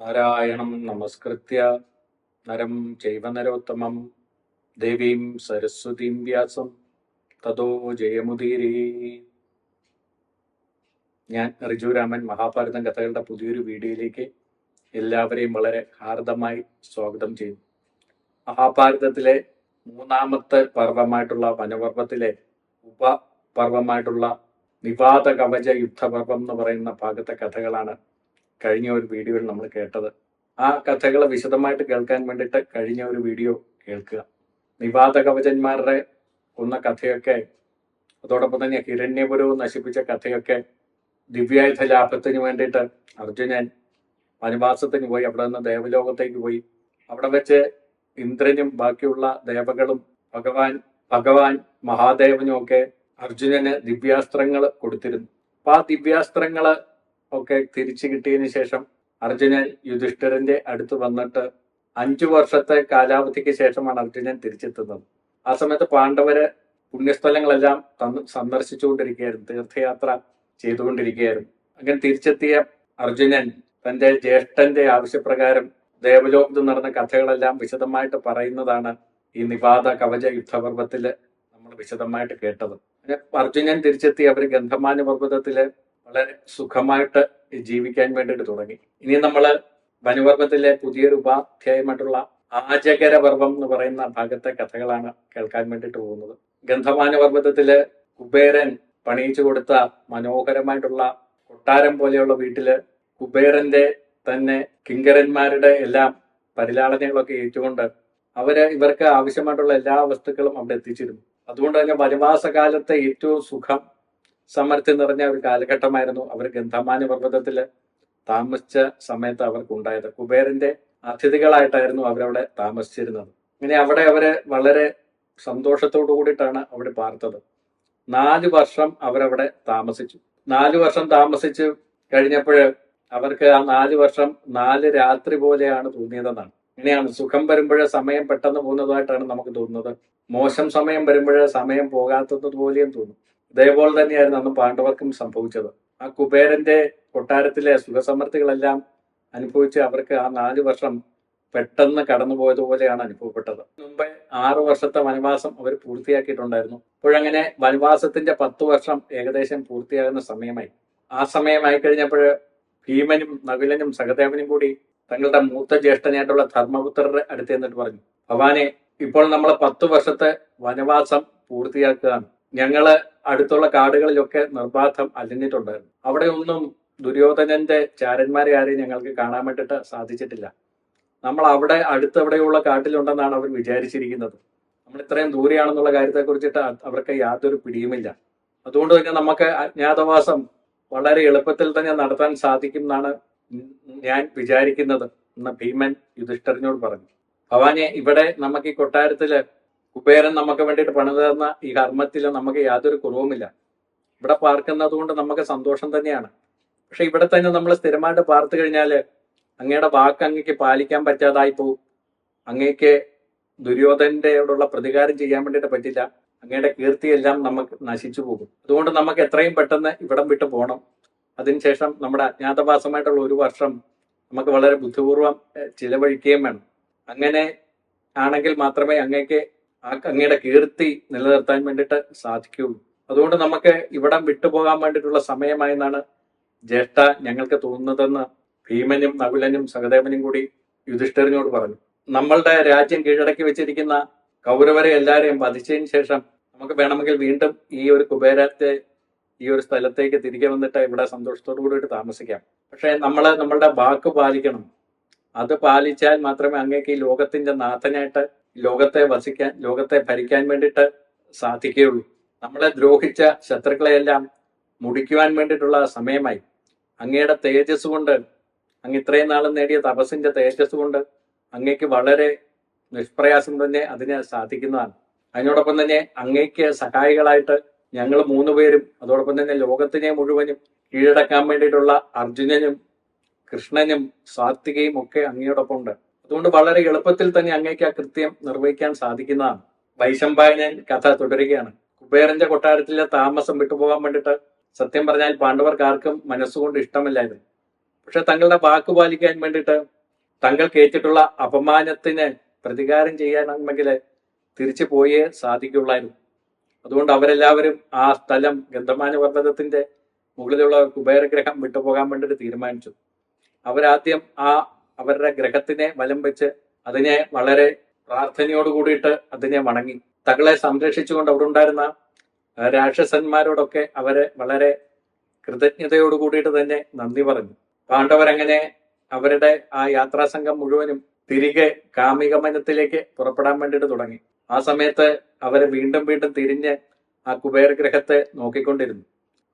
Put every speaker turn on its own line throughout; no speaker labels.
നാരായണം നമസ്കൃത്യ. നരം ചൈവ നരോത്തമം. ദേവീം സരസ്വതീം വ്യാസം. തതോ ജയമുദീരേ. ഞാൻ റിജു രാമൻ മഹാഭാരതം കഥകളുടെ പുതിയൊരു വീഡിയോയിലേക്ക് എല്ലാവരെയും വളരെ ഹാർദമായി സ്വാഗതം ചെയ്യുന്നു. മഹാഭാരതത്തിലെ മൂന്നാമത്തെ പർവമായിട്ടുള്ള വനപർവത്തിലെ ഉപപർവമായിട്ടുള്ള നിവാദ കവച യുദ്ധപർവം എന്ന് പറയുന്ന ഭാഗത്തെ കഥകളാണ് കഴിഞ്ഞ ഒരു വീഡിയോയിൽ നമ്മൾ കേട്ടത്. ആ കഥകൾ വിശദമായിട്ട് കേൾക്കാൻ വേണ്ടിയിട്ട് കഴിഞ്ഞ ഒരു വീഡിയോ കേൾക്കുക. നിവാത കവചന്മാരുടെ കൊന്ന കഥയൊക്കെ അതോടൊപ്പം തന്നെ ഹിരണ്യപുരവും നശിപ്പിച്ച കഥയൊക്കെ ദിവ്യായുധ ലാഭത്തിന് വേണ്ടിയിട്ട് അർജുനൻ വനവാസത്തിന് പോയി അവിടെ നിന്ന് ദേവലോകത്തേക്ക് പോയി. അവിടെ വെച്ച് ഇന്ദ്രനും ബാക്കിയുള്ള ദേവകളും ഭഗവാൻ ഭഗവാൻ മഹാദേവനും ഒക്കെ അർജുനന് ദിവ്യാസ്ത്രങ്ങൾ കൊടുത്തിരുന്നു. അപ്പൊ ആ ദിവ്യാസ്ത്രങ്ങൾ ഒക്കെ തിരിച്ചു കിട്ടിയതിന് ശേഷം അർജുനൻ യുധിഷ്ഠിരന്റെ അടുത്ത് വന്നിട്ട് അഞ്ചു വർഷത്തെ കാലാവധിക്ക് ശേഷമാണ് അർജുനൻ തിരിച്ചെത്തുന്നത്. ആ സമയത്ത് പാണ്ഡവര് പുണ്യസ്ഥലങ്ങളെല്ലാം സന്ദർശിച്ചുകൊണ്ടിരിക്കുകയായിരുന്നു. തീർത്ഥയാത്ര ചെയ്തുകൊണ്ടിരിക്കുകയായിരുന്നു. അങ്ങനെ തിരിച്ചെത്തിയ അർജുനൻ തന്റെ ജ്യേഷ്ഠന്റെ ആവശ്യപ്രകാരം ദേവലോകത്ത് നടന്ന കഥകളെല്ലാം വിശദമായിട്ട് പറയുന്നതാണ് ഈ നിപാത കവച യുദ്ധപർവത്തിൽ നമ്മൾ വിശദമായിട്ട് കേട്ടത്. അർജുനൻ തിരിച്ചെത്തി അവർ ഗന്ധമാന പർവതത്തിൽ വളരെ സുഖമായിട്ട് ജീവിക്കാൻ വേണ്ടിയിട്ട് തുടങ്ങി. ഇനി നമ്മൾ വനപർവത്തിലെ പുതിയൊരു ഉപാധ്യായമായിട്ടുള്ള ആചകര പർവം എന്ന് പറയുന്ന ഭാഗത്തെ കഥകളാണ് കേൾക്കാൻ വേണ്ടിയിട്ട് പോകുന്നത്. ഗന്ധമാനവർഗത്തിൽ കുബേരൻ പണിയിച്ചു കൊടുത്ത മനോഹരമായിട്ടുള്ള കൊട്ടാരം പോലെയുള്ള വീട്ടിൽ കുബേരന്റെ തന്നെ കിങ്കരന്മാരുടെ എല്ലാം പരിലാളനകളൊക്കെ ഏറ്റുകൊണ്ട് അവർ ഇവർക്ക് ആവശ്യമായിട്ടുള്ള എല്ലാ വസ്തുക്കളും അവിടെ എത്തിച്ചിരുന്നു. അതുകൊണ്ട് തന്നെ വനവാസകാലത്തെ ഏറ്റവും സുഖം സമൃദ്ധി നിറഞ്ഞ ഒരു കാലഘട്ടമായിരുന്നു അവർ ഗന്ധമാന പർവതത്തിൽ താമസിച്ച സമയത്ത് അവർക്ക് ഉണ്ടായത്. കുബേരന്റെ അതിഥികളായിട്ടായിരുന്നു അവരവിടെ താമസിച്ചിരുന്നത്. ഇങ്ങനെ അവിടെ അവർ വളരെ സന്തോഷത്തോടു കൂടിയിട്ടാണ് അവിടെ പാർത്തത്. നാല് വർഷം അവരവിടെ താമസിച്ചു. നാല് വർഷം താമസിച്ച് കഴിഞ്ഞപ്പോൾ അവർക്ക് ആ നാല് വർഷം നാല് രാത്രി പോലെയാണ് തോന്നിയതെന്നാണ്. ഇങ്ങനെയാണ് സുഖം വരുമ്പോഴേ സമയം പെട്ടെന്ന് പോകുന്നതായിട്ടാണ് നമുക്ക് തോന്നുന്നത്. മോശം സമയം വരുമ്പോഴേ സമയം പോകാത്തത് പോലെയും തോന്നും. ഇതേപോലെ തന്നെയായിരുന്നു അന്ന് പാണ്ഡവർക്കും സംഭവിച്ചത്. ആ കുബേരന്റെ കൊട്ടാരത്തിലെ സുഖസമൃദ്ധികളെല്ലാം അനുഭവിച്ച് അവർക്ക് ആ നാല് വർഷം പെട്ടെന്ന് കടന്നുപോയതുപോലെയാണ് അനുഭവപ്പെട്ടത്. മുമ്പേ ആറു വർഷത്തെ വനവാസം അവർ പൂർത്തിയാക്കിയിട്ടുണ്ടായിരുന്നു. അപ്പോഴങ്ങനെ വനവാസത്തിന്റെ പത്ത് വർഷം ഏകദേശം പൂർത്തിയാകുന്ന സമയമായി. ആ സമയമായി കഴിഞ്ഞപ്പോൾ ഭീമനും നകുലനും സഹദേവനും കൂടി തങ്ങളുടെ മൂത്ത ജ്യേഷ്ഠനായിട്ടുള്ള ധർമ്മപുത്രരുടെ അടുത്ത് എന്നിട്ട് പറഞ്ഞു ഭവാനെ ഇപ്പോൾ നമ്മൾ പത്ത് വർഷത്തെ വനവാസം പൂർത്തിയാക്കുകയാണ്. ഞങ്ങൾ അടുത്തുള്ള കാടുകളിലൊക്കെ നിർബാധം അലിഞ്ഞിട്ടുണ്ടായിരുന്നു. അവിടെ ഒന്നും ദുര്യോധനന്റെ ചാരന്മാരെ ആരെയും ഞങ്ങൾക്ക് കാണാൻ വേണ്ടിയിട്ട് സാധിച്ചിട്ടില്ല. നമ്മൾ അവിടെ അടുത്തവിടെയുള്ള കാട്ടിലുണ്ടെന്നാണ് അവർ വിചാരിച്ചിരിക്കുന്നത്. നമ്മൾ ഇത്രയും ദൂരെയാണെന്നുള്ള കാര്യത്തെ കുറിച്ചിട്ട് അവർക്ക് യാതൊരു പിടിയുമില്ല. അതുകൊണ്ട് തന്നെ നമുക്ക് അജ്ഞാതവാസം വളരെ എളുപ്പത്തിൽ തന്നെ നടത്താൻ സാധിക്കും എന്നാണ് ഞാൻ വിചാരിക്കുന്നത് എന്ന് ഭീമൻ യുധിഷ്ഠരനോട് പറഞ്ഞു. ഭവാനെ ഇവിടെ നമുക്ക് ഈ കൊട്ടാരത്തിൽ കുബേരൻ നമുക്ക് വേണ്ടിയിട്ട് പണി തന്ന ഈ കർമ്മത്തിൽ നമുക്ക് യാതൊരു കുറവുമില്ല. ഇവിടെ പാർക്കുന്നത് കൊണ്ട് നമുക്ക് സന്തോഷം തന്നെയാണ്. പക്ഷെ ഇവിടെ തന്നെ നമ്മൾ സ്ഥിരമായിട്ട് പാർത്തു കഴിഞ്ഞാൽ അങ്ങയുടെ വാക്ക് അങ്ങക്ക് പാലിക്കാൻ പറ്റാതായി പോവും. അങ്ങേക്ക് ദുര്യോധനോടുള്ള പ്രതികാരം ചെയ്യാൻ വേണ്ടിയിട്ട് പറ്റില്ല. അങ്ങയുടെ കീർത്തിയെല്ലാം നമുക്ക് നശിച്ചു പോകും. അതുകൊണ്ട് നമുക്ക് എത്രയും പെട്ടെന്ന് ഇവിടം വിട്ടു പോകണം അതിനുശേഷം നമ്മുടെ അജ്ഞാതവാസമായിട്ടുള്ള ഒരു വർഷം നമുക്ക് വളരെ ബുദ്ധിപൂർവം ചിലവഴിക്കുകയും വേണം. അങ്ങനെ ആണെങ്കിൽ മാത്രമേ അങ്ങേക്ക് ആ അങ്ങയുടെ കീർത്തി നിലനിർത്താൻ വേണ്ടിയിട്ട് സാധിക്കുകയുള്ളൂ അതുകൊണ്ട് നമുക്ക് ഇവിടം വിട്ടുപോകാൻ വേണ്ടിയിട്ടുള്ള സമയമായെന്നാണ് ജ്യേഷ്ഠ ഞങ്ങൾക്ക് തോന്നുന്നതെന്ന് ഭീമനും നകുലനും സഹദേവനും കൂടി യുധിഷ്ഠിരനോട് പറഞ്ഞു. നമ്മളുടെ രാജ്യം കീഴടക്കി വെച്ചിരിക്കുന്ന കൗരവരെ എല്ലാവരെയും വധിച്ചതിന് ശേഷം നമുക്ക് വേണമെങ്കിൽ വീണ്ടും ഈ ഒരു കുബേരത്തെ ഈ ഒരു സ്ഥലത്തേക്ക് തിരികെ വന്നിട്ട് ഇവിടെ സന്തോഷത്തോടു കൂടിയിട്ട് താമസിക്കാം. പക്ഷെ നമ്മൾ നമ്മളുടെ വാക്ക് പാലിക്കണം. അത് പാലിച്ചാൽ മാത്രമേ അങ്ങേക്ക് ഈ ലോകത്തിന്റെ നാഥനായിട്ട് ലോകത്തെ വസിക്കാൻ ലോകത്തെ ഭരിക്കാൻ വേണ്ടിയിട്ട് സാധിക്കുകയുള്ളൂ. നമ്മളെ ദ്രോഹിച്ച ശത്രുക്കളെയെല്ലാം മുടിക്കുവാൻ വേണ്ടിയിട്ടുള്ള സമയമായി. അങ്ങയുടെ തേജസ് കൊണ്ട് അങ്ങ് ഇത്രയും നാളും നേടിയ തപസ്സിന്റെ തേജസ് കൊണ്ട് അങ്ങേക്ക് വളരെ നിഷ്പ്രയാസം തന്നെ അതിന് സാധിക്കുന്നതാണ്. അതിനോടൊപ്പം തന്നെ അങ്ങേക്ക് സഹായികളായിട്ട് ഞങ്ങൾ മൂന്ന് പേരും അതോടൊപ്പം തന്നെ ലോകത്തിനെ മുഴുവനും കീഴടക്കാൻ വേണ്ടിയിട്ടുള്ള അർജുനനും കൃഷ്ണനും സാത്വികയും ഒക്കെ അങ്ങയോടൊപ്പം ഉണ്ട് അതുകൊണ്ട് വളരെ എളുപ്പത്തിൽ തന്നെ അങ്ങേക്ക് ആ കൃത്യം നിർവഹിക്കാൻ സാധിക്കുന്നതാണ്. വൈശമ്പായനൻ കഥ തുടരുകയാണ്. കുബേരന്റെ കൊട്ടാരത്തിലെ താമസം വിട്ടുപോകാൻ വേണ്ടിയിട്ട് സത്യം പറഞ്ഞാൽ പാണ്ഡവർക്ക് ആർക്കും മനസ്സുകൊണ്ട് ഇഷ്ടമില്ലായിരുന്നു. പക്ഷെ തങ്ങളുടെ വാക്ക് പാലിക്കാൻ വേണ്ടിയിട്ട് തങ്ങൾക്ക് ഏറ്റിട്ടുള്ള അപമാനത്തിന് പ്രതികാരം ചെയ്യാനാണെങ്കിൽ തിരിച്ചു പോയേ സാധിക്കുള്ളായിരുന്നു അതുകൊണ്ട് അവരെല്ലാവരും ആ സ്ഥലം ഗന്ധമാന പർവതത്തിന്റെ മുകളിലുള്ള കുബേരഗ്രഹം വിട്ടുപോകാൻ വേണ്ടിയിട്ട് തീരുമാനിച്ചു. അവരാദ്യം ആ അവരുടെ ഗ്രഹത്തിനെ വലം വെച്ച് അതിനെ വളരെ പ്രാർത്ഥനയോട് കൂടിയിട്ട് അതിനെ വണങ്ങി. തകളെ സംരക്ഷിച്ചുകൊണ്ട് അവിടെ ഉണ്ടായിരുന്ന രാക്ഷസന്മാരോടൊക്കെ അവരെ വളരെ കൃതജ്ഞതയോട് കൂടിയിട്ട് തന്നെ നന്ദി പറഞ്ഞു. പാണ്ഡവരങ്ങനെ അവരുടെ ആ യാത്രാ സംഘം മുഴുവനും തിരികെ കാമികമനത്തിലേക്ക് പുറപ്പെടാൻ വേണ്ടിയിട്ട് തുടങ്ങി. ആ സമയത്ത് അവരെ വീണ്ടും വീണ്ടും തിരിഞ്ഞ് ആ കുബേരഗ്രഹത്തെ നോക്കിക്കൊണ്ടിരുന്നു.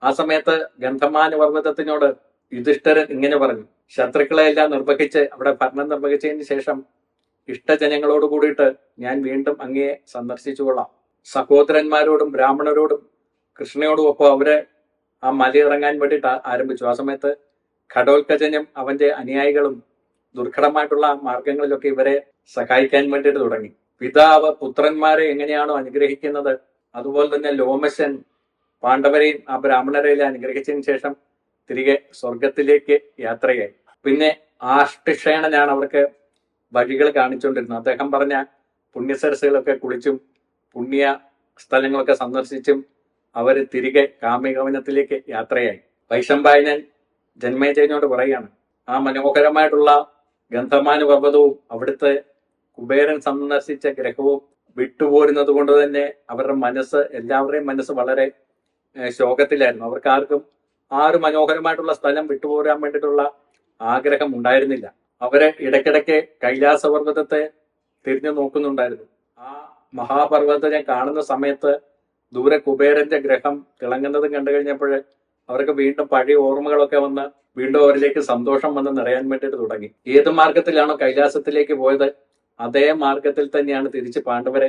ആ സമയത്ത് ഗന്ധമാന പർവതത്തിനോട് യുധിഷ്ഠരൻ ഇങ്ങനെ പറഞ്ഞു. ശത്രുക്കളെ എല്ലാം നിർവഹിച്ച് അവിടെ ഭരണം നിർവഹിച്ചതിന് ശേഷം ഇഷ്ടജനങ്ങളോട് കൂടിയിട്ട് ഞാൻ വീണ്ടും അങ്ങയെ സന്ദർശിച്ചുകൊള്ളാം സഹോദരന്മാരോടും ബ്രാഹ്മണരോടും കൃഷ്ണയോടും ഒപ്പം അവരെ ആ മലയിറങ്ങാൻ വേണ്ടിയിട്ട് ആരംഭിച്ചു. ആ സമയത്ത് ഘടോത്കജനും അവന്റെ അനുയായികളും ദുർഘടമായിട്ടുള്ള മാർഗങ്ങളിലൊക്കെ ഇവരെ സഹായിക്കാൻ വേണ്ടിയിട്ട് തുടങ്ങി. പിതാവ് പുത്രന്മാരെ എങ്ങനെയാണോ അനുഗ്രഹിക്കുന്നത് അതുപോലെ തന്നെ ലോമശൻ പാണ്ഡവരെയും ആ ബ്രാഹ്മണരെയും അനുഗ്രഹിച്ചതിന് ശേഷം തിരികെ സ്വർഗത്തിലേക്ക് യാത്രയായി. പിന്നെ ആഷ്ടിഷേണനാണ് അവർക്ക് വഴികൾ കാണിച്ചുകൊണ്ടിരുന്നത്. അദ്ദേഹം പറഞ്ഞ പുണ്യസരസുകളൊക്കെ കുളിച്ചും പുണ്യ സ്ഥലങ്ങളൊക്കെ സന്ദർശിച്ചും അവർ തിരികെ കാമികവനത്തിലേക്ക് യാത്രയായി. വൈശമ്പായനൻ ജന്മേജയനോട് പറയുകയാണ് ആ മനോഹരമായിട്ടുള്ള ഗന്ധമാന പർവതവും അവിടുത്തെ കുബേരൻ സന്ദർശിച്ച ഗ്രഹവും വിട്ടുപോരുന്നത് കൊണ്ട് തന്നെ അവരുടെ മനസ്സ് എല്ലാവരുടെയും മനസ്സ് വളരെ ശോകത്തിലായിരുന്നു. അവർക്ക് ആർക്കും ആ ഒരു മനോഹരമായിട്ടുള്ള സ്ഥലം വിട്ടുപോരാൻ വേണ്ടിയിട്ടുള്ള ആഗ്രഹം ഉണ്ടായിരുന്നില്ല. അവരെ ഇടയ്ക്കിടയ്ക്ക് കൈലാസപർവതത്തെ തിരിഞ്ഞു നോക്കുന്നുണ്ടായിരുന്നു. ആ മഹാപർവതത്തെ ഞാൻ കാണുന്ന സമയത്ത് ദൂരെ കുബേരന്റെ ഗ്രഹം തിളങ്ങുന്നതും കണ്ടു കഴിഞ്ഞപ്പോൾ അവർക്ക് വീണ്ടും പഴയ ഓർമ്മകളൊക്കെ വന്ന് വീണ്ടും അവരിലേക്ക് സന്തോഷം വന്ന് നിറയാൻ വേണ്ടിയിട്ട് തുടങ്ങി. ഏത് മാർഗത്തിലാണോ കൈലാസത്തിലേക്ക് പോയത് അതേ മാർഗത്തിൽ തന്നെയാണ് തിരിച്ച് പാണ്ഡവരെ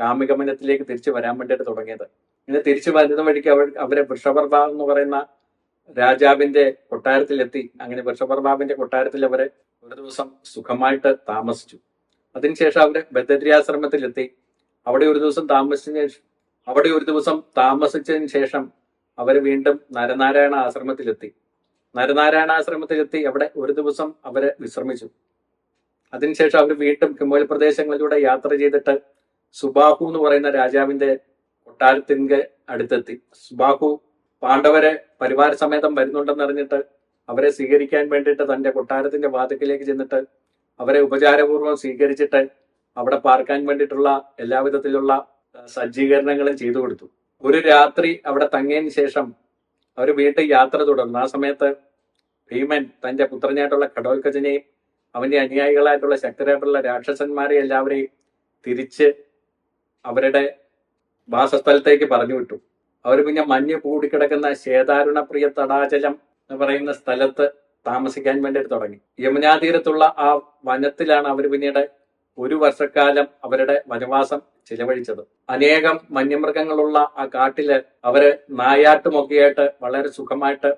കാമികമനത്തിലേക്ക് തിരിച്ചു വരാൻ വേണ്ടിയിട്ട് തുടങ്ങിയത്. ഇങ്ങനെ തിരിച്ചു വരുന്ന വഴിക്ക് അവർ അവരെ വൃഷപർവ എന്ന് പറയുന്ന രാജാവിന്റെ കൊട്ടാരത്തിലെത്തി. അങ്ങനെ വൃഷപർവാവിന്റെ കൊട്ടാരത്തിൽ അവർ ഒരു ദിവസം സുഖമായിട്ട് താമസിച്ചു. അതിനുശേഷം അവർ ബദര്യാശ്രമത്തിലെത്തി അവിടെ ഒരു ദിവസം താമസിച്ചതിന് അവിടെ ഒരു ദിവസം താമസിച്ചതിന് ശേഷം അവർ വീണ്ടും നരനാരായണ ആശ്രമത്തിലെത്തി. നരനാരായണ ആശ്രമത്തിലെത്തി അവിടെ ഒരു ദിവസം അവരെ വിശ്രമിച്ചു. അതിനുശേഷം അവർ വീണ്ടും ഹിമോൽ പ്രദേശങ്ങളിലൂടെ യാത്ര ചെയ്തിട്ട് സുബാഹു എന്ന് പറയുന്ന രാജാവിന്റെ കൊട്ടാരത്തിന്റെ അടുത്തെത്തി. സുബാഹു പാണ്ഡവരെ പരിവാര സമേതം വരുന്നുണ്ടെന്ന് അറിഞ്ഞിട്ട് അവരെ സ്വീകരിക്കാൻ വേണ്ടിയിട്ട് തന്റെ കൊട്ടാരത്തിന്റെ വാതിക്കിലേക്ക് ചെന്നിട്ട് അവരെ ഉപചാരപൂർവം സ്വീകരിച്ചിട്ട് അവിടെ പാർക്കാൻ വേണ്ടിയിട്ടുള്ള എല്ലാവിധത്തിലുള്ള സജ്ജീകരണങ്ങളും ചെയ്തു കൊടുത്തു. ഒരു രാത്രി അവിടെ തങ്ങിയതിന് ശേഷം അവർ വീട്ടിൽ യാത്ര തുടർന്നു. ആ സമയത്ത് ഭീമൻ തന്റെ പുത്രനായിട്ടുള്ള കടോൽക്കജനെയും അവന്റെ അനുയായികളായിട്ടുള്ള ശക്തരായിട്ടുള്ള രാക്ഷസന്മാരെ എല്ലാവരെയും തിരിച്ച് അവരുടെ വാസസ്ഥലത്തേക്ക് പറഞ്ഞു വിട്ടു. അവർ പിന്നെ മഞ്ഞ് കൂടിക്കിടക്കുന്ന ശേതാരുണപ്രിയ തടാചലം എന്ന് പറയുന്ന സ്ഥലത്ത് താമസിക്കാൻ വേണ്ടിയിട്ട് തുടങ്ങി. യമുനാതീരത്തുള്ള ആ വനത്തിലാണ് അവർ പിന്നീട് ഒരു വർഷക്കാലം അവരുടെ വനവാസം ചിലവഴിച്ചത്. അനേകം വന്യമൃഗങ്ങളുള്ള ആ കാട്ടിൽ അവർ നായാട്ടുമൊക്കെയായിട്ട് വളരെ സുഖമായിട്ട്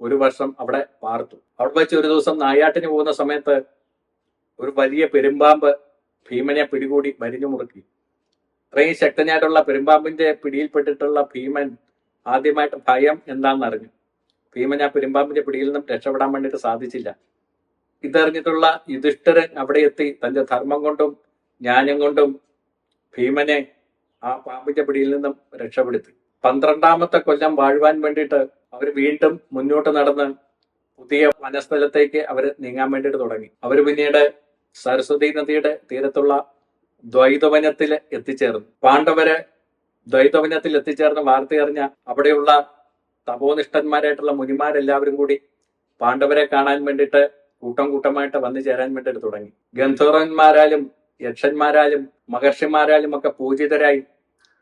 ഒരു വർഷം അവിടെ പാർത്തു. അവിടെ വെച്ച് ഒരു ദിവസം നായാട്ടിന് പോകുന്ന സമയത്ത് ഒരു വലിയ പെരുമ്പാമ്പ് ഭീമനെ പിടികൂടി മരിഞ്ഞു മുറുക്കി. ഇത്രയും ശക്തനായിട്ടുള്ള പെരുമ്പാമ്പിന്റെ പിടിയിൽപ്പെട്ടിട്ടുള്ള ഭീമൻ ആദ്യമായിട്ട് ഭയം എന്താണെന്ന് അറിഞ്ഞു ഭീമൻ ആ പെരുമ്പാമ്പിന്റെ പിടിയിൽ നിന്നും രക്ഷപ്പെടാൻ വേണ്ടിയിട്ട് സാധിച്ചില്ല. ഇതറിഞ്ഞിട്ടുള്ള യുധിഷ്ഠിരൻ അവിടെ എത്തി തന്റെ ധർമ്മം കൊണ്ടും ജ്ഞാനം കൊണ്ടും ഭീമനെ ആ പാമ്പിന്റെ പിടിയിൽ നിന്നും രക്ഷപ്പെടുത്തി. പന്ത്രണ്ടാമത്തെ കൊല്ലം വാഴുവാൻ വേണ്ടിയിട്ട് അവർ വീണ്ടും മുന്നോട്ട് നടന്ന് പുതിയ വനസ്ഥലത്തേക്ക് അവർ നീങ്ങാൻ വേണ്ടിയിട്ട് തുടങ്ങി. അവർ പിന്നീട് സരസ്വതി നദിയുടെ തീരത്തുള്ള ദ്വൈതവനത്തിൽ എത്തിച്ചേർന്നു. പാണ്ഡവര് ദ്വൈതവനത്തിൽ എത്തിച്ചേർന്ന വാർത്ത അറിഞ്ഞ അവിടെയുള്ള തപോനിഷ്ഠന്മാരായിട്ടുള്ള മുനിമാരെല്ലാവരും കൂടി പാണ്ഡവരെ കാണാൻ വേണ്ടിയിട്ട് കൂട്ടം കൂട്ടമായിട്ട് വന്നു ചേരാൻ വേണ്ടിയിട്ട് തുടങ്ങി. ഗന്ധർവന്മാരാലും യക്ഷന്മാരാലും മഹർഷിമാരാലും ഒക്കെ പൂജിതരായി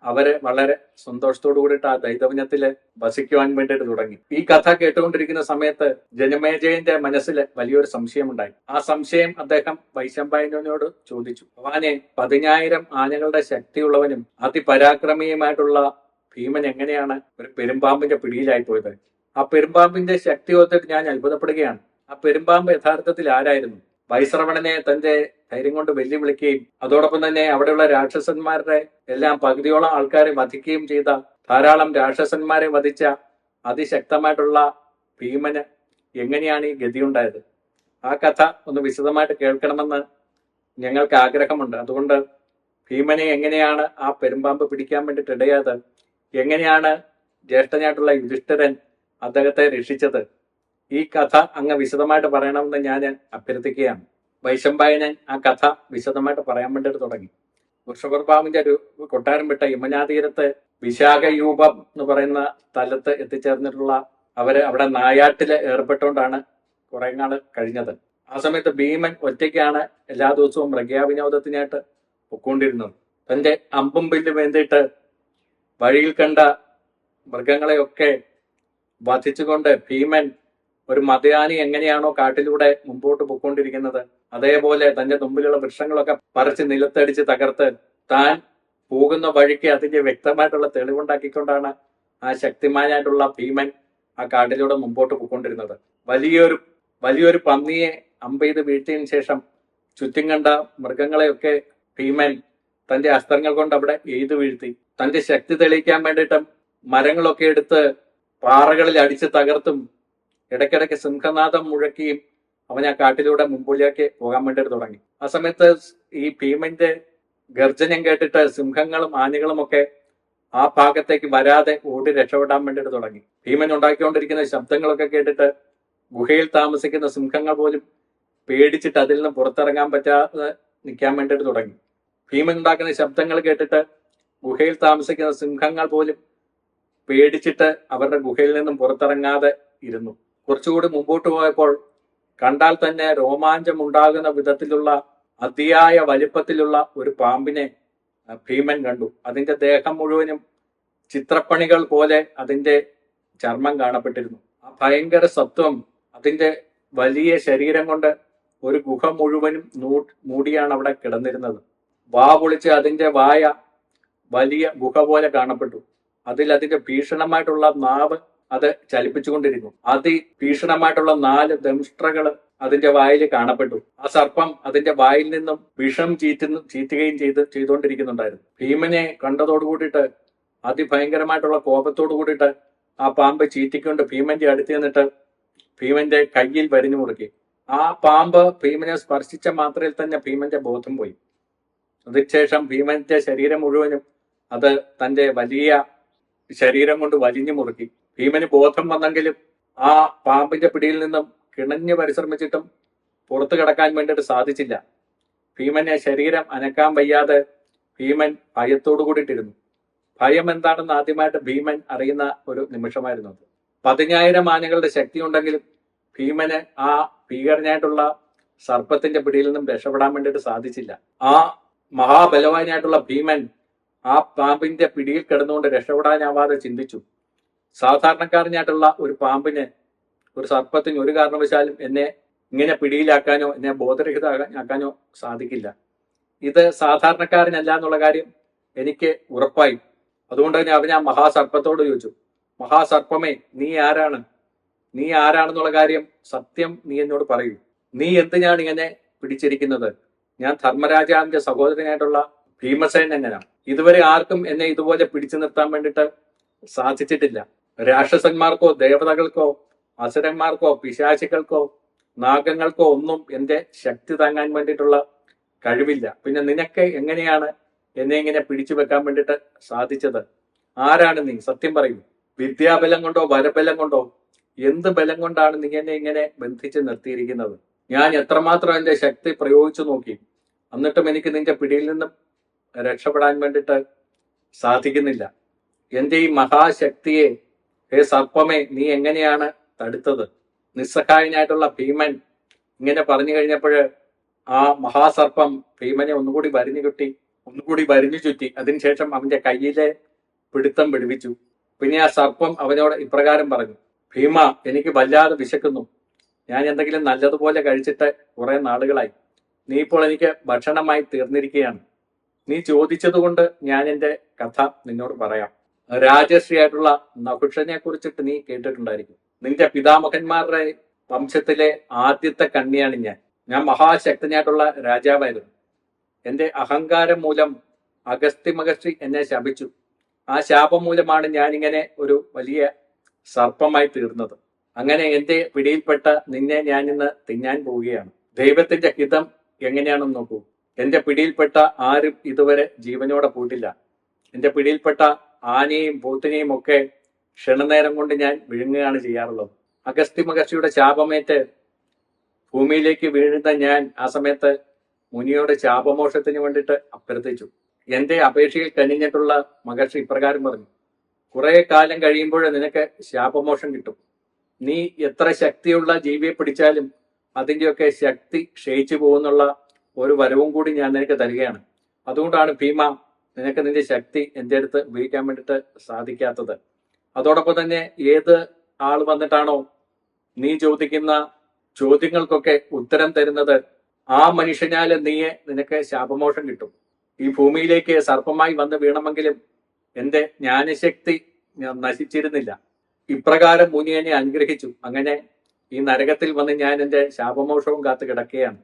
അവർ വളരെ സന്തോഷത്തോടു കൂടിയിട്ട് ആ ദൈതവനത്തിൽ വസിക്കുവാൻ വേണ്ടിയിട്ട് തുടങ്ങി. ഈ കഥ കേട്ടുകൊണ്ടിരിക്കുന്ന സമയത്ത് ജനമേജയന്റെ മനസ്സിൽ വലിയൊരു സംശയം ഉണ്ടായി ആ സംശയം അദ്ദേഹം വൈശമ്പായനോട് ചോദിച്ചു. അവനെ പതിനായിരം ആനകളുടെ ശക്തിയുള്ളവനും അതിപരാക്രമിയുമായിട്ടുള്ള ഭീമൻ എങ്ങനെയാണ് ഒരു പെരുമ്പാമ്പിന്റെ പിടിയിലായി പോയത് ആ പെരുമ്പാമ്പിന്റെ ശക്തി ഓർത്തിട്ട് ഞാൻ അത്ഭുതപ്പെടുകയാണ്. ആ പെരുമ്പാമ്പ് യഥാർത്ഥത്തിൽ ആരായിരുന്നു? വൈശ്രവണനെ തന്റെ ധൈര്യം കൊണ്ട് വെല്ലുവിളിക്കുകയും അതോടൊപ്പം തന്നെ അവിടെയുള്ള രാക്ഷസന്മാരുടെ എല്ലാം പകുതിയോളം ആൾക്കാരെ വധിക്കുകയും ചെയ്ത ധാരാളം രാക്ഷസന്മാരെ വധിച്ച അതിശക്തമായിട്ടുള്ള ഭീമന് എങ്ങനെയാണ് ഈ ഗതി ഉണ്ടായത് ആ കഥ ഒന്ന് വിശദമായിട്ട് കേൾക്കണമെന്ന് ഞങ്ങൾക്ക് ആഗ്രഹമുണ്ട്. അതുകൊണ്ട് ഭീമനെ എങ്ങനെയാണ് ആ പെരുമ്പാമ്പ് പിടിക്കാൻ വേണ്ടിയിട്ട് ഇടയാത് എങ്ങനെയാണ് ജ്യേഷ്ഠനായിട്ടുള്ള യുധിഷ്ഠിരൻ അദ്ദേഹത്തെ രക്ഷിച്ചത്? ഈ കഥ അങ്ങ് വിശദമായിട്ട് പറയണമെന്ന് ഞാൻ അഭ്യർത്ഥിക്കുകയാണ്. വൈശമ്പായനൻ ആ കഥ വിശദമായിട്ട് പറയാൻ വേണ്ടിയിട്ട് തുടങ്ങി. വൃഷഭർഭാവിന്റെ ഒരു കൊട്ടാരം വിട്ട യമുനാതീരത്ത് വിശാഖയൂപം എന്ന് പറയുന്ന സ്ഥലത്ത് എത്തിച്ചേർന്നിട്ടുള്ള അവർ അവിടെ നായാട്ടിൽ ഏർപ്പെട്ടുകൊണ്ടാണ് കുറെ നാൾ കഴിഞ്ഞത്. ആ സമയത്ത് ഭീമൻ ഒറ്റയ്ക്കാണ് എല്ലാ ദിവസവും മൃഗയാവിനോദത്തിനായിട്ട് പൊക്കൊണ്ടിരുന്നത്. തന്റെ അമ്പും വില്ലും വേണ്ടിയിട്ട് വഴിയിൽ കണ്ട മൃഗങ്ങളെയൊക്കെ വധിച്ചുകൊണ്ട് ഭീമൻ ഒരു മതയാനി എങ്ങനെയാണോ കാട്ടിലൂടെ മുമ്പോട്ട് പൊക്കോണ്ടിരിക്കുന്നത് അതേപോലെ തന്റെ തുമ്പിലുള്ള വൃക്ഷങ്ങളൊക്കെ പറിച്ച് നിലത്തടിച്ച് തകർത്ത് താൻ പോകുന്ന വഴിക്ക് അതിന്റെ വ്യക്തമായിട്ടുള്ള തെളിവുണ്ടാക്കിക്കൊണ്ടാണ് ആ ശക്തിമാനായിട്ടുള്ള ഭീമൻ ആ കാട്ടിലൂടെ മുമ്പോട്ട് പൊക്കോണ്ടിരുന്നത് വലിയൊരു വലിയൊരു പന്നിയെ അമ്പെയ്ത് വീഴ്ത്തിയതിനു ശേഷം ചുറ്റും കണ്ട മൃഗങ്ങളെയൊക്കെ ഭീമൻ തന്റെ അസ്ത്രങ്ങൾ കൊണ്ട് അവിടെ എയ്തു വീഴ്ത്തി. തന്റെ ശക്തി തെളിയിക്കാൻ വേണ്ടിയിട്ട് മരങ്ങളൊക്കെ എടുത്ത് പാറകളിൽ അടിച്ച് തകർത്തും ഇടയ്ക്കിടയ്ക്ക് സിംഹനാഥം മുഴക്കിയും അവൻ ആ കാട്ടിലൂടെ മുമ്പിലേക്ക് പോകാൻ വേണ്ടിയിട്ട് തുടങ്ങി. ആ സമയത്ത് ഈ ഭീമന്റെ ഗർജനം കേട്ടിട്ട് സിംഹങ്ങളും ആനകളും ഒക്കെ ആ ഭാഗത്തേക്ക് വരാതെ ഓടി രക്ഷപ്പെടാൻ വേണ്ടിയിട്ട് തുടങ്ങി. ഭീമൻ ഉണ്ടാക്കിക്കൊണ്ടിരിക്കുന്ന ശബ്ദങ്ങളൊക്കെ കേട്ടിട്ട് ഗുഹയിൽ താമസിക്കുന്ന സിംഹങ്ങൾ പോലും പേടിച്ചിട്ട് അതിൽ നിന്ന് പുറത്തിറങ്ങാൻ പറ്റാതെ നിൽക്കാൻ വേണ്ടിയിട്ട് തുടങ്ങി. ഭീമൻ ഉണ്ടാക്കുന്ന ശബ്ദങ്ങൾ കേട്ടിട്ട് ഗുഹയിൽ താമസിക്കുന്ന സിംഹങ്ങൾ പോലും പേടിച്ചിട്ട് അവരുടെ ഗുഹയിൽ നിന്നും പുറത്തിറങ്ങാതെ ഇരുന്നു. കുറച്ചുകൂടി മുമ്പോട്ട് പോയപ്പോൾ കണ്ടാൽ തന്നെ രോമാഞ്ചം ഉണ്ടാകുന്ന വിധത്തിലുള്ള അതിയായ വലിപ്പത്തിലുള്ള ഒരു പാമ്പിനെ ഭീമൻ കണ്ടു. അതിന്റെ ദേഹം മുഴുവനും ചിത്രപ്പണികൾ പോലെ അതിന്റെ ചർമ്മം കാണപ്പെട്ടിരുന്നു. ആ ഭയങ്കര സത്വം അതിന്റെ വലിയ ശരീരം കൊണ്ട് ഒരു ഗുഹ മുഴുവനും മൂടിയാണ് അവിടെ കിടന്നിരുന്നത്. വാ പൊളിച്ച് അതിന്റെ വായ വലിയ ഗുഹ പോലെ കാണപ്പെട്ടു. അതിൽ അതിന്റെ ഭീഷണമായിട്ടുള്ള നാവ് അത് ചലിപ്പിച്ചുകൊണ്ടിരുന്നു അതി ഭീഷണമായിട്ടുള്ള നാല് ദംഷ്ട്രകൾ അതിന്റെ വായിൽ കാണപ്പെട്ടു. ആ സർപ്പം അതിന്റെ വായിൽ നിന്നും വിഷം ചീറ്റുന്നു ചീറ്റുകയും ചെയ്ത് ചെയ്തുകൊണ്ടിരിക്കുന്നുണ്ടായിരുന്നു. ഭീമനെ കണ്ടതോടു കൂടിയിട്ട് അതിഭയങ്കരമായിട്ടുള്ള കോപത്തോടു കൂടിയിട്ട് ആ പാമ്പ് ചീറ്റിക്കൊണ്ട് ഭീമന്റെ അടുത്ത് നിന്നിട്ട് ഭീമന്റെ കയ്യിൽ വരിഞ്ഞു മുറുക്കി. ആ പാമ്പ് ഭീമനെ സ്പർശിച്ച മാത്രയിൽ തന്നെ ഭീമന്റെ ബോധം പോയി. അതിനുശേഷം ഭീമന്റെ ശരീരം മുഴുവനും അത് തന്റെ വലിയ ശരീരം കൊണ്ട് വലിഞ്ഞു മുറുക്കി. ഭീമന് ബോധം വന്നെങ്കിലും ആ പാമ്പിന്റെ പിടിയിൽ നിന്നും കിണഞ്ഞ് പരിശ്രമിച്ചിട്ടും പുറത്തു കിടക്കാൻ വേണ്ടിയിട്ട് സാധിച്ചില്ല. ഭീമന്റെ ശരീരം അനക്കാൻ വയ്യാതെ ഭീമൻ ഭയത്തോടു കൂടിയിട്ടിരുന്നു. ഭയം എന്താണെന്ന് ആദ്യമായിട്ട് ഭീമൻ അറിയുന്ന ഒരു നിമിഷമായിരുന്നു അത്. പതിനായിരം ആനകളുടെ ശക്തി ഉണ്ടെങ്കിലും ഭീമന് ആ ഭീകരനായിട്ടുള്ള സർപ്പത്തിന്റെ പിടിയിൽ നിന്നും രക്ഷപ്പെടാൻ വേണ്ടിയിട്ട് സാധിച്ചില്ല. ആ മഹാബലവാനായിട്ടുള്ള ഭീമൻ ആ പാമ്പിന്റെ പിടിയിൽ കിടന്നുകൊണ്ട് രക്ഷപ്പെടാനാവാതെ ചിന്തിച്ചു. സാധാരണക്കാരനായിട്ടുള്ള ഒരു പാമ്പിന് ഒരു സർപ്പത്തിന് ഒരു കാരണവശാലും എന്നെ ഇങ്ങനെ പിടിയിലാക്കാനോ എന്നെ ബോധരഹിതമാക്കാനോ സാധിക്കില്ല. ഇത് സാധാരണക്കാരനല്ല എന്നുള്ള കാര്യം എനിക്ക് ഉറപ്പായി. അതുകൊണ്ട് തന്നെ അവൻ ആ മഹാസർപ്പത്തോട് ചോദിച്ചു മഹാസർപ്പമേ നീ ആരാണ്? നീ ആരാണെന്നുള്ള കാര്യം സത്യം നീ എന്നോട് പറയൂ. നീ എന്തിനാണ് ഇങ്ങനെ പിടിച്ചിരിക്കുന്നത്? ഞാൻ ധർമ്മരാജാവിന്റെ സഹോദരനായിട്ടുള്ള ഭീമസേനനാണ് ഇതുവരെ ആർക്കും എന്നെ ഇതുപോലെ പിടിച്ചു നിർത്താൻ വേണ്ടിയിട്ട് സാധിച്ചിട്ടില്ല. രാക്ഷസന്മാർക്കോ ദേവതകൾക്കോ അസുരന്മാർക്കോ പിശാചികൾക്കോ നാഗങ്ങൾക്കോ ഒന്നും എന്റെ ശക്തി താങ്ങാൻ വേണ്ടിയിട്ടുള്ള കഴിവില്ല. പിന്നെ നിനക്ക് എങ്ങനെയാണ് എന്നെ ഇങ്ങനെ പിടിച്ചു വെക്കാൻ വേണ്ടിയിട്ട് സാധിച്ചത്? ആരാണ് നീ? സത്യം പറയൂ. വിദ്യാബലം കൊണ്ടോ വരബലം കൊണ്ടോ എന്ത് ബലം കൊണ്ടാണ് നീ എന്നെ ഇങ്ങനെ ബന്ധിച്ച് നിർത്തിയിരിക്കുന്നത്? ഞാൻ എത്രമാത്രം എന്റെ ശക്തി പ്രയോഗിച്ചു നോക്കി എന്നിട്ടും എനിക്ക് നിന്റെ പിടിയിൽ നിന്നും രക്ഷപ്പെടാൻ വേണ്ടിയിട്ട് സാധിക്കുന്നില്ല. എന്റെ ഈ മഹാശക്തിയെ ഹേ സർപ്പമേ നീ എങ്ങനെയാണ് തടുത്തത്? നിസ്സഹായനായിട്ടുള്ള ഭീമൻ ഇങ്ങനെ പറഞ്ഞു കഴിഞ്ഞപ്പോൾ ആ മഹാസർപ്പം ഭീമനെ ഒന്നുകൂടി വരിഞ്ഞു കിട്ടി ഒന്നുകൂടി വരിഞ്ഞു ചുറ്റി. അതിനുശേഷം അവന്റെ കയ്യിലെ പിടുത്തം പിടിപ്പിച്ചു പിന്നെ ആ സർപ്പം അവനോട് ഇപ്രകാരം പറഞ്ഞു ഭീമ എനിക്ക് വല്ലാതെ വിശക്കുന്നു. ഞാൻ എന്തെങ്കിലും നല്ലതുപോലെ കഴിച്ചിട്ട് കുറെ നാളുകളായി. നീ ഇപ്പോൾ എനിക്ക് ഭക്ഷണമായി തീർന്നിരിക്കുകയാണ്. നീ ചോദിച്ചതുകൊണ്ട് ഞാൻ എന്റെ കഥ നിന്നോട് പറയാം. രാജശ്രീയായിട്ടുള്ള നഹുഷനെ കുറിച്ചിട്ട് നീ കേട്ടിട്ടുണ്ടായിരിക്കും. നിന്റെ പിതാമഹന്മാരുടെ വംശത്തിലെ ആദ്യത്തെ കണ്ണിയാണ് ഞാൻ. ഞാൻ മഹാശക്തനായിട്ടുള്ള രാജാവായിരുന്നു. എന്റെ അഹങ്കാരം മൂലം അഗസ്തി മഹർഷി എന്നെ ശപിച്ചു. ആ ശാപം മൂലമാണ് ഞാൻ ഇങ്ങനെ ഒരു വലിയ സർപ്പമായി തീർന്നത്. അങ്ങനെ എന്റെ പിടിയിൽപ്പെട്ട നിന്നെ ഞാൻ ഇന്ന് തിന്നാൻ പോവുകയാണ്. ദൈവത്തിന്റെ ഹിതം എങ്ങനെയാണെന്ന് നോക്കൂ. എന്റെ പിടിയിൽപ്പെട്ട ആരും ഇതുവരെ ജീവനോടെ പോയിട്ടില്ല. എന്റെ പിടിയിൽപ്പെട്ട ആനയും പോത്തിനെയും ഒക്കെ ക്ഷണനേരം കൊണ്ട് ഞാൻ വിഴുങ്ങുകയാണ് ചെയ്യാറുള്ളത്. അഗസ്തി മഹർഷിയുടെ ശാപമേറ്റ് ഭൂമിയിലേക്ക് വീഴുന്ന ഞാൻ ആ സമയത്ത് മുനിയുടെ ശാപമോക്ഷത്തിന് വേണ്ടിയിട്ട് അഭ്യർത്ഥിച്ചു. എന്റെ അപേക്ഷയിൽ കനിഞ്ഞിട്ടുള്ള മഹർഷി ഇപ്രകാരം പറഞ്ഞു കുറെ കാലം കഴിയുമ്പോൾ നിനക്ക് ശാപമോക്ഷം കിട്ടും. നീ എത്ര ശക്തിയുള്ള ജീവിയെ പിടിച്ചാലും അതിന്റെയൊക്കെ ശക്തി ക്ഷയിച്ചു പോകുന്നുള്ള ഒരു വരവും കൂടി ഞാൻ നിനക്ക് തരികയാണ്. അതുകൊണ്ടാണ് ഭീമ നിനക്ക് നിന്റെ ശക്തി എന്റെ അടുത്ത് ഉപയോഗിക്കാൻ വേണ്ടിയിട്ട് സാധിക്കാത്തത്. അതോടൊപ്പം തന്നെ ഏത് ആൾ വന്നിട്ടാണോ നീ ചോദിക്കുന്ന ചോദ്യങ്ങൾക്കൊക്കെ ഉത്തരം തരുന്നത് ആ മനുഷ്യനാല് നീയെ നിനക്ക് ശാപമോഷം കിട്ടും. ഈ ഭൂമിയിലേക്ക് സർപ്പമായി വന്ന് വീണമെങ്കിലും എന്റെ ജ്ഞാനശക്തി നശിച്ചിരുന്നില്ല. ഇപ്രകാരം മുനിയനെ അനുഗ്രഹിച്ചു. അങ്ങനെ ഈ നരകത്തിൽ വന്ന് ഞാൻ എന്റെ ശാപമോഷവും കാത്തു കിടക്കുകയാണ്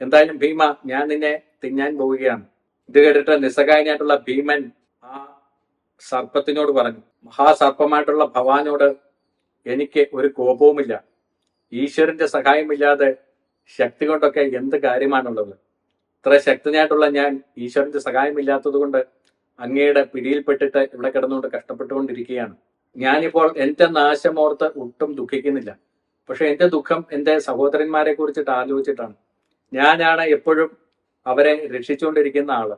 എന്തായാലും ഭീമ ഞാൻ നിന്നെ തിന്നാൻ പോവുകയാണ്. ഇത് കേട്ടിട്ട് നിസ്സഹായനായിട്ടുള്ള ഭീമൻ ആ സർപ്പത്തിനോട് പറഞ്ഞു മഹാസർപ്പമായിട്ടുള്ള ഭവാനോട് എനിക്ക് ഒരു കോപവുമില്ല ഈശ്വരന്റെ സഹായമില്ലാതെ ശക്തി കൊണ്ടൊക്കെ എന്ത് കാര്യമാണുള്ളത്? ഇത്ര ശക്തനായിട്ടുള്ള ഞാൻ ഈശ്വരന്റെ സഹായമില്ലാത്തത് കൊണ്ട് അങ്ങയുടെ പിടിയിൽപ്പെട്ടിട്ട് ഇവിടെ കിടന്നുകൊണ്ട് കഷ്ടപ്പെട്ടുകൊണ്ടിരിക്കുകയാണ്. ഞാനിപ്പോൾ എന്റെ നാശമോർത്ത് ഒട്ടും ദുഃഖിക്കുന്നില്ല. പക്ഷെ എന്റെ ദുഃഖം എന്റെ സഹോദരന്മാരെ കുറിച്ചിട്ട് ആലോചിച്ചിട്ടാണ്. ഞാനാണ് എപ്പോഴും അവരെ രക്ഷിച്ചുകൊണ്ടിരിക്കുന്ന ആൾ.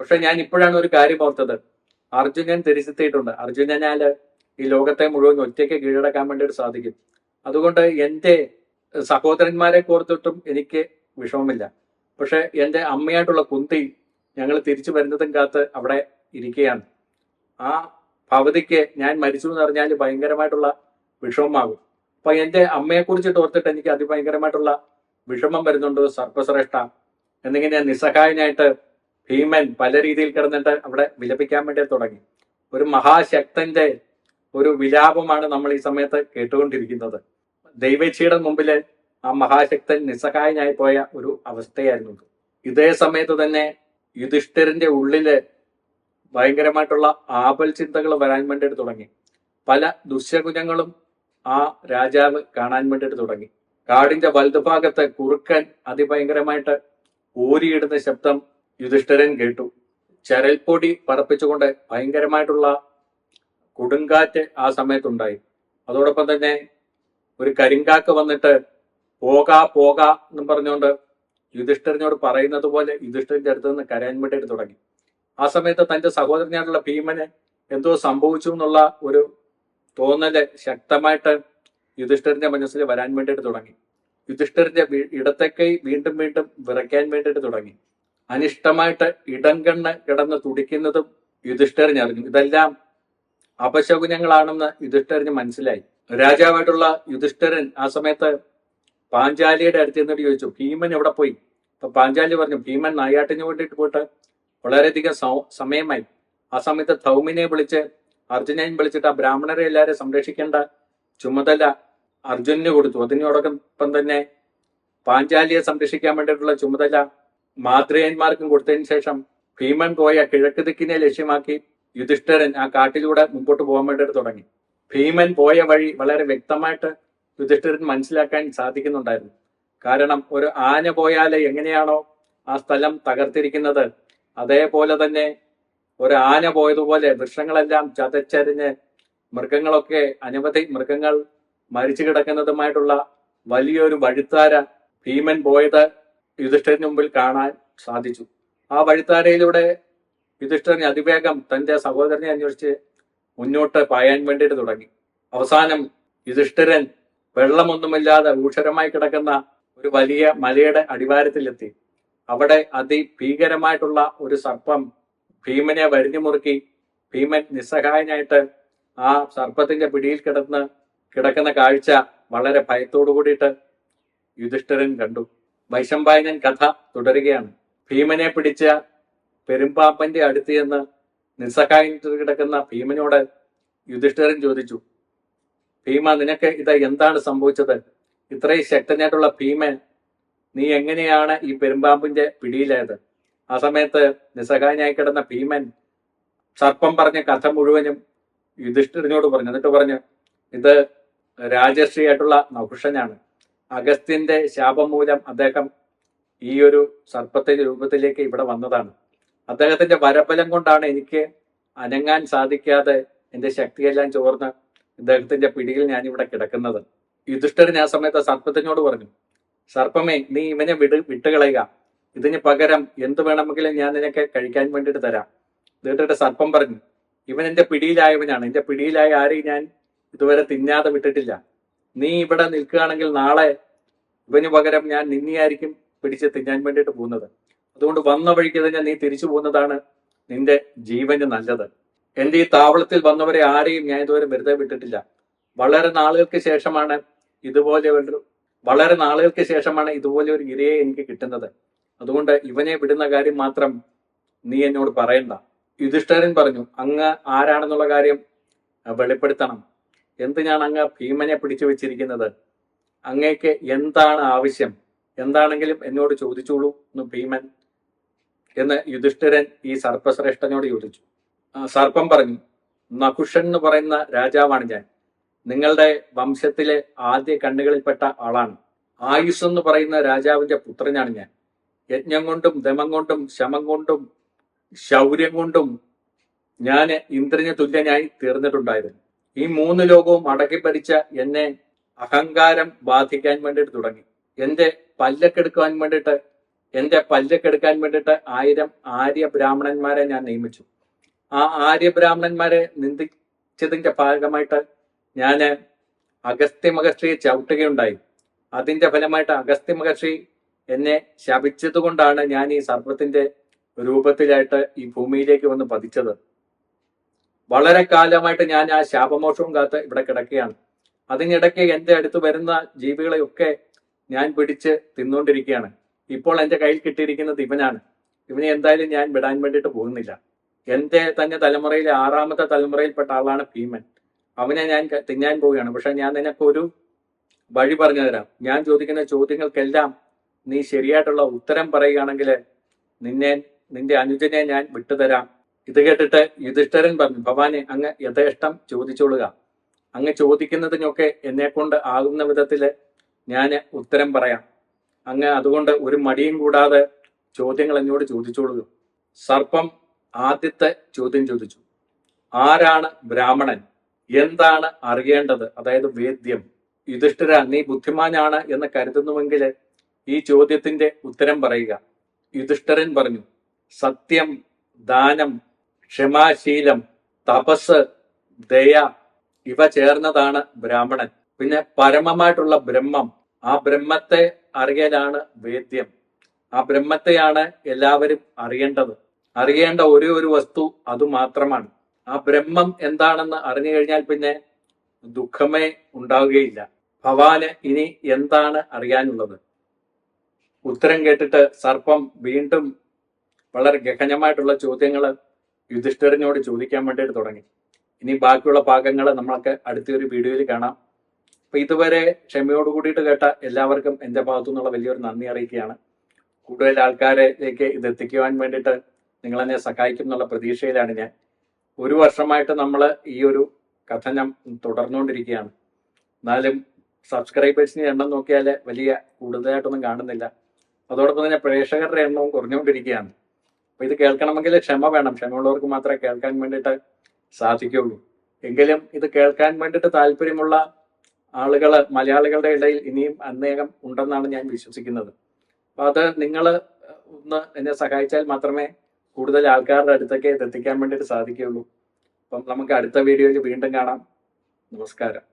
പക്ഷെ ഞാൻ ഇപ്പോഴാണ് ഒരു കാര്യം ഓർത്തത്. അർജുനൻ തിരിച്ചെത്തിയിട്ടുണ്ട്. അർജുനനാല് ഈ ലോകത്തെ മുഴുവൻ ഒറ്റയ്ക്ക് കീഴടക്കാൻ വേണ്ടിയിട്ട് സാധിക്കും. അതുകൊണ്ട് എന്റെ സഹോദരന്മാരെ കോർത്തിട്ടും എനിക്ക് വിഷമമില്ല. പക്ഷെ എന്റെ അമ്മയായിട്ടുള്ള കുന്തി ഞങ്ങൾ തിരിച്ചു വരുന്നതും കാത്ത് അവിടെ ഇരിക്കുകയാണ്. ആ ഭവതിക്ക് ഞാൻ മരിച്ചു എന്ന് പറഞ്ഞാൽ ഭയങ്കരമായിട്ടുള്ള വിഷമമാകും. അപ്പൊ എന്റെ അമ്മയെക്കുറിച്ച് ഓർത്തിട്ട് എനിക്ക് അതിഭയങ്കരമായിട്ടുള്ള വിഷമം വരുന്നുണ്ട് സർപ്പശ്രേഷ്ഠ. എന്നിങ്ങനെ നിസ്സഹായനായിട്ട് ഭീമൻ പല രീതിയിൽ കിടന്നിട്ട് അവിടെ വിലപിക്കാൻ വേണ്ടി തുടങ്ങി. ഒരു മഹാശക്തന്റെ ഒരു വിലാപമാണ് നമ്മൾ ഈ സമയത്ത് കേട്ടുകൊണ്ടിരിക്കുന്നത്. ദൈവേച്ഛയുടെ മുമ്പിൽ ആ മഹാശക്തൻ നിസ്സഹായനായി പോയ ഒരു അവസ്ഥയായിരുന്നു ഇതേ. സമയത്ത് തന്നെ യുധിഷ്ഠിരന്റെ ഉള്ളിൽ ഭയങ്കരമായിട്ടുള്ള ആപൽ ചിന്തകൾ വരാൻ വേണ്ടിയിട്ട് തുടങ്ങി. പല ദുശ്ശകുനങ്ങളും ആ രാജാവ് കാണാൻ വേണ്ടിയിട്ട് തുടങ്ങി. കാടിന്റെ വലതുഭാഗത്ത് കുറുക്കൻ അതിഭയങ്കരമായിട്ട് ഊരിയിടുന്ന ശബ്ദം യുധിഷ്ഠിരൻ കേട്ടു. ചരൽപ്പൊടി പറപ്പിച്ചുകൊണ്ട് ഭയങ്കരമായിട്ടുള്ള കൊടുങ്കാറ്റ് ആ സമയത്തുണ്ടായി. അതോടൊപ്പം തന്നെ ഒരു കരിങ്കാക്ക് വന്നിട്ട് പോകാ പോകാ എന്നും പറഞ്ഞുകൊണ്ട് യുധിഷ്ഠിരനോട് പറയുന്നത് പോലെ യുധിഷ്ഠിരന്റെ അടുത്ത് നിന്ന് കരയാൻ വേണ്ടിയിട്ട് തുടങ്ങി. ആ സമയത്ത് തന്റെ സഹോദരനായിട്ടുള്ള ഭീമന് എന്തോ സംഭവിച്ചു എന്നുള്ള ഒരു തോന്നൽ ശക്തമായിട്ട് യുധിഷ്ഠിരന്റെ മനസ്സിൽ വരാൻ വേണ്ടിയിട്ട് തുടങ്ങി. യുധിഷ്ഠിരന്റെ ഇടത്തെ ഇടത്തേക്കൈ വീണ്ടും വീണ്ടും വിറയ്ക്കാൻ വേണ്ടിയിട്ട് തുടങ്ങി. അനിഷ്ടമായിട്ട് ഇടം കണ്ണ് കിടന്ന് തുടിക്കുന്നതും യുധിഷ്ഠിരൻ അറിഞ്ഞു. ഇതെല്ലാം അപശകുനങ്ങളാണെന്ന് യുധിഷ്ഠിരന് മനസ്സിലായി. രാജാവായിട്ടുള്ള യുധിഷ്ഠിരൻ ആ സമയത്ത് പാഞ്ചാലിയുടെ അടുത്ത് നിന്നിട്ട് ചോദിച്ചു ഭീമൻ എവിടെ പോയി? അപ്പൊ പാഞ്ചാലി പറഞ്ഞു ഭീമൻ നായാട്ടിന് വേണ്ടിയിട്ട് പോയിട്ട് വളരെയധികം സമയമായി. ആ സമയത്ത് ധൗമിനെ വിളിച്ച് അർജുനനെ വിളിച്ചിട്ട് ആ ബ്രാഹ്മണരെ എല്ലാവരെയും സംരക്ഷിക്കേണ്ട ചുമതല അർജുനന് കൊടുത്തു. അതിനോടൊപ്പം തന്നെ പാഞ്ചാലിയെ സംരക്ഷിക്കാൻ വേണ്ടിയിട്ടുള്ള ചുമതല മാതൃയന്മാർക്കും കൊടുത്തതിന് ശേഷം ഭീമൻ പോയ കിഴക്ക് ദിക്കിനെ ലക്ഷ്യമാക്കി യുധിഷ്ഠിരൻ ആ കാട്ടിലൂടെ മുമ്പോട്ട് പോകാൻ വേണ്ടിയിട്ട് തുടങ്ങി. ഭീമൻ പോയ വഴി വളരെ വ്യക്തമായിട്ട് യുധിഷ്ഠിരൻ മനസ്സിലാക്കാൻ സാധിക്കുന്നുണ്ടായിരുന്നു. കാരണം ഒരു ആന പോയാൽ എങ്ങനെയാണോ ആ സ്ഥലം തകർത്തിരിക്കുന്നത്. അതേപോലെ തന്നെ ഒരു ആന പോയതുപോലെ വൃക്ഷങ്ങളെല്ലാം ചതച്ചരിഞ്ഞ് മൃഗങ്ങളൊക്കെ അനവധി മൃഗങ്ങൾ മരിച്ചു കിടക്കുന്നതുമായിട്ടുള്ള വലിയൊരു വഴിത്താര ഭീമൻ പോയത് യുധിഷ്ഠിരന് മുമ്പിൽ കാണാൻ സാധിച്ചു. ആ വഴിത്താരയിലൂടെ യുധിഷ്ഠിരൻ അതിവേഗം തന്റെ സഹോദരനെ അന്വേഷിച്ച് മുന്നോട്ട് പായാൻ വേണ്ടിയിട്ട് തുടങ്ങി. അവസാനം യുധിഷ്ഠിരൻ വെള്ളമൊന്നുമില്ലാതെ ഊഷരമായി കിടക്കുന്ന ഒരു വലിയ മലയുടെ അടിവാരത്തിലെത്തി. അവിടെ അതിഭീകരമായിട്ടുള്ള ഒരു സർപ്പം ഭീമനെ വരിഞ്ഞു മുറുക്കി. ഭീമൻ നിസ്സഹായനായിട്ട് ആ സർപ്പത്തിന്റെ പിടിയിൽ കിടന്ന് കിടക്കുന്ന കാഴ്ച വളരെ ഭയത്തോടു കൂടിയിട്ട് യുധിഷ്ഠിരൻ കണ്ടു. വൈശമ്പായനൻ കഥ തുടരുകയാണ്. ഭീമനെ പിടിച്ച പെരുമ്പാപ്പന്റെ അടുത്ത് ചെന്ന് നിസ്സഹായിട്ട് കിടക്കുന്ന ഭീമനോട് യുധിഷ്ഠിരൻ ചോദിച്ചു ഭീമ നിനക്ക് ഇത് എന്താണ് സംഭവിച്ചത്? ഇത്രയും ശക്തനായിട്ടുള്ള ഭീമൻ നീ എങ്ങനെയാണ് ഈ പെരുമ്പാമ്പിന്റെ പിടിയിലായത്? ആ സമയത്ത് നിസ്സഹായനായി കിടന്ന ഭീമൻ സർപ്പം പറഞ്ഞ കഥ മുഴുവനും യുധിഷ്ഠിരനോട് പറഞ്ഞു. എന്നിട്ട് പറഞ്ഞു ഇത് രാജർഷിയായിട്ടുള്ള നഹുഷനാണ് അഗസ്ത്യന്റെ ശാപം മൂലം അദ്ദേഹം ഈ ഒരു സർപ്പത്തിന്റെ രൂപത്തിലേക്ക് ഇവിടെ വന്നതാണ്. അദ്ദേഹത്തിന്റെ വരബലം കൊണ്ടാണ് എനിക്ക് അനങ്ങാൻ സാധിക്കാതെ എന്റെ ശക്തിയെല്ലാം ചോർന്ന് ഇദ്ദേഹത്തിന്റെ പിടിയിൽ ഞാൻ ഇവിടെ കിടക്കുന്നത്. യുധിഷ്ഠരൻ ആ സമയത്ത് സർപ്പത്തിനോട് പറഞ്ഞു സർപ്പമേ നീ ഇവനെ വിട് വിട്ടുകളയുക. ഇതിന് പകരം എന്ത് വേണമെങ്കിലും ഞാൻ നിനക്ക് കഴിക്കാൻ വേണ്ടിയിട്ട് തരാം. എന്നിട്ട് സർപ്പം പറഞ്ഞു ഇവൻ എന്റെ പിടിയിലായവനാണ്. എന്റെ പിടിയിലായ ആരെയും ഞാൻ ഇതുവരെ തിന്നാതെ വിട്ടിട്ടില്ല. നീ ഇവിടെ നിൽക്കുകയാണെങ്കിൽ നാളെ ഇവന് പകരം ഞാൻ നിന്നെയായിരിക്കും പിടിച്ച് തിന്നാൻ വേണ്ടിയിട്ട് പോകുന്നത്. അതുകൊണ്ട് വന്ന വഴിക്ക് തന്നെ നീ തിരിച്ചു പോകുന്നതാണ് നിന്റെ ജീവന് നല്ലത്. എന്റെ ഈ താവളത്തിൽ വന്നവരെ ആരെയും ഞാൻ ഇതുവരെ വെറുതെ വിട്ടിട്ടില്ല. വളരെ നാളുകൾക്ക് ശേഷമാണ് ഇതുപോലെ ഒരു വളരെ നാളുകൾക്ക് ശേഷമാണ് ഇതുപോലെ ഒരു ഇരയെ എനിക്ക് കിട്ടുന്നത്. അതുകൊണ്ട് ഇവനെ വിടുന്ന കാര്യം മാത്രം നീ എന്നോട് പറയണ്ട. യുധിഷ്ഠരൻ പറഞ്ഞു അങ്ങ് ആരാണെന്നുള്ള കാര്യം വെളിപ്പെടുത്തണം. എന്തിനാണ് അങ്ങ് ഭീമനെ പിടിച്ചു വെച്ചിരിക്കുന്നത്? അങ്ങേക്ക് എന്താണ് ആവശ്യം? എന്താണെങ്കിലും എന്നോട് ചോദിച്ചോളൂ എന്ന് ഭീമൻ എന്ന് യുധിഷ്ഠിരൻ ഈ സർപ്പശ്രേഷ്ഠനോട് ചോദിച്ചു. സർപ്പം പറഞ്ഞു നകുഷൻ എന്ന് പറയുന്ന രാജാവാണ് ഞാൻ. നിങ്ങളുടെ വംശത്തിലെ ആദ്യ കണ്ണുകളിൽപ്പെട്ട ആളാണ്. ആയുസ് എന്ന് പറയുന്ന രാജാവിന്റെ പുത്രനാണ് ഞാൻ. യജ്ഞം കൊണ്ടും ദമം കൊണ്ടും ശമം കൊണ്ടും ശൗര്യം കൊണ്ടും ഞാൻ ഇന്ദ്രന് തുല്യനായി തീർന്നിട്ടുണ്ടായിരുന്നു. ഈ മൂന്ന് ലോകവും അടക്കി ഭരിച്ച എന്നെ അഹങ്കാരം ബാധിക്കാൻ വേണ്ടിയിട്ട് തുടങ്ങി. എന്റെ പല്ലക്കെടുക്കാൻ വേണ്ടിയിട്ട് എന്റെ പല്ലക്കെടുക്കാൻ വേണ്ടിയിട്ട് ആയിരം ആര്യ ബ്രാഹ്മണന്മാരെ ഞാൻ നിയമിച്ചു. ആ ആര്യ ബ്രാഹ്മണന്മാരെ നിന്ദിച്ചതിന്റെ ഭാഗമായിട്ട് ഞാൻ അഗസ്ത്യ മഹർഷിയെ ചവിട്ടുകയുണ്ടായി. അതിന്റെ ഫലമായിട്ട് അഗസ്ത്യ മഹർഷി എന്നെ ശപിച്ചതുകൊണ്ടാണ് ഞാൻ ഈ സർപ്പത്തിന്റെ രൂപത്തിലായിട്ട് ഈ ഭൂമിയിലേക്ക് വന്ന് പതിച്ചത്. വളരെ കാലമായിട്ട് ഞാൻ ആ ശാപമോഷവും കാത്ത് ഇവിടെ കിടക്കുകയാണ്. അതിനിടയ്ക്ക് എന്റെ അടുത്ത് വരുന്ന ജീവികളെയൊക്കെ ഞാൻ പിടിച്ച് തിന്നുകൊണ്ടിരിക്കുകയാണ് ഇപ്പോൾ എന്റെ കയ്യിൽ കിട്ടിയിരിക്കുന്നത് ഇവനാണ്. ഇവനെ എന്തായാലും ഞാൻ വിടാൻ വേണ്ടിയിട്ട് പോകുന്നില്ല. എന്റെ തന്നെ തലമുറയിലെ ആറാമത്തെ തലമുറയിൽപ്പെട്ട ആളാണ് ഭീമൻ. അവനെ ഞാൻ തിന്നാൻ പോവുകയാണ്. പക്ഷെ ഞാൻ നിനക്ക് ഒരു വഴി പറഞ്ഞു തരാം. ഞാൻ ചോദിക്കുന്ന ചോദ്യങ്ങൾക്കെല്ലാം നീ ശരിയായിട്ടുള്ള ഉത്തരം പറയുകയാണെങ്കിൽ നിന്നെ നിന്റെ അനുജനെ ഞാൻ വിട്ടുതരാം. ഇത് കേട്ടിട്ട് യുധിഷ്ഠരൻ പറഞ്ഞു ഭവാനെ അങ്ങ് യഥേഷ്ടം ചോദിച്ചോളുക. അങ്ങ് ചോദിക്കുന്നതിനൊക്കെ എന്നെ കൊണ്ട് ആകുന്ന വിധത്തിൽ ഞാൻ ഉത്തരം പറയാം. അങ്ങ് അതുകൊണ്ട് ഒരു മടിയും കൂടാതെ ചോദ്യങ്ങൾ എന്നോട് ചോദിച്ചോളുക. സർപ്പം ആദ്യത്തെ ചോദ്യം ചോദിച്ചു ആരാണ് ബ്രാഹ്മണൻ? എന്താണ് അറിയേണ്ടത്? അതായത് വേദ്യം. യുധിഷ്ഠിര നീ ബുദ്ധിമാനാണ് എന്ന് കരുതുന്നുവെങ്കിൽ ഈ ചോദ്യത്തിന്റെ ഉത്തരം പറയുക. യുധിഷ്ഠിരൻ പറഞ്ഞു സത്യം ദാനം ക്ഷമാശീലം തപസ് ദയ ഇവ ചേർന്നതാണ് ബ്രാഹ്മണൻ. പിന്നെ പരമമായിട്ടുള്ള ബ്രഹ്മം ആ ബ്രഹ്മത്തെ അറിയലാണ് വേദ്യം. ആ ബ്രഹ്മത്തെയാണ് എല്ലാവരും അറിയേണ്ടത്. അറിയേണ്ട ഒരേ ഒരു വസ്തു അത് മാത്രമാണ്. ആ ബ്രഹ്മം എന്താണെന്ന് അറിഞ്ഞു കഴിഞ്ഞാൽ പിന്നെ ദുഃഖമേ ഉണ്ടാവുകയില്ല. ഭവാന് ഇനി എന്താണ് അറിയാനുള്ളത്? ഉത്തരം കേട്ടിട്ട് സർപ്പം വീണ്ടും വളരെ ഗഹനമായിട്ടുള്ള ചോദ്യങ്ങൾ യുധിഷ്ഠിരനോട് ചോദിക്കാൻ വേണ്ടിയിട്ട് തുടങ്ങി. ഇനി ബാക്കിയുള്ള ഭാഗങ്ങൾ നമ്മളൊക്കെ അടുത്തൊരു വീഡിയോയിൽ കാണാം. അപ്പൊ ഇതുവരെ ക്ഷമയോട് കൂടിയിട്ട് കേട്ട എല്ലാവർക്കും എന്റെ ഭാഗത്തു നിന്നുള്ള വലിയൊരു നന്ദി അറിയിക്കുകയാണ്. കൂടുതൽ ആൾക്കാരിലേക്ക് ഇത് എത്തിക്കുവാൻ വേണ്ടിയിട്ട് നിങ്ങൾ എന്നെ സഹായിക്കും എന്നുള്ള പ്രതീക്ഷയിലാണ് ഞാൻ. ഒരു വർഷമായിട്ട് നമ്മൾ ഈ ഒരു കഥനം തുടർന്നുകൊണ്ടിരിക്കുകയാണ്. എന്നാലും സബ്സ്ക്രൈബേഴ്സിന് എണ്ണം നോക്കിയാൽ വലിയ കൂടുതലായിട്ടൊന്നും കാണുന്നില്ല. അതോടൊപ്പം തന്നെ പ്രേക്ഷകരുടെ എണ്ണവും കുറഞ്ഞുകൊണ്ടിരിക്കുകയാണ്. അപ്പൊ ഇത് കേൾക്കണമെങ്കിൽ ക്ഷമ വേണം. ക്ഷമയുള്ളവർക്ക് മാത്രമേ കേൾക്കാൻ വേണ്ടിയിട്ട് സാധിക്കുള്ളൂ എങ്കിലും ഇത് കേൾക്കാൻ വേണ്ടിയിട്ട് താല്പര്യമുള്ള ആളുകൾ മലയാളികളുടെ ഇടയിൽ ഇനിയും അനേകം ഉണ്ടെന്നാണ് ഞാൻ വിശ്വസിക്കുന്നത്. അപ്പൊ അത് നിങ്ങൾ ഒന്ന് എന്നെ സഹായിച്ചാൽ മാത്രമേ കൂടുതൽ ആൾക്കാരുടെ അടുത്തേക്ക് എത്തിക്കാൻ വേണ്ടിയിട്ട് സാധിക്കുകയുള്ളൂ. അപ്പം നമുക്ക് അടുത്ത വീഡിയോയിൽ വീണ്ടും കാണാം. നമസ്കാരം.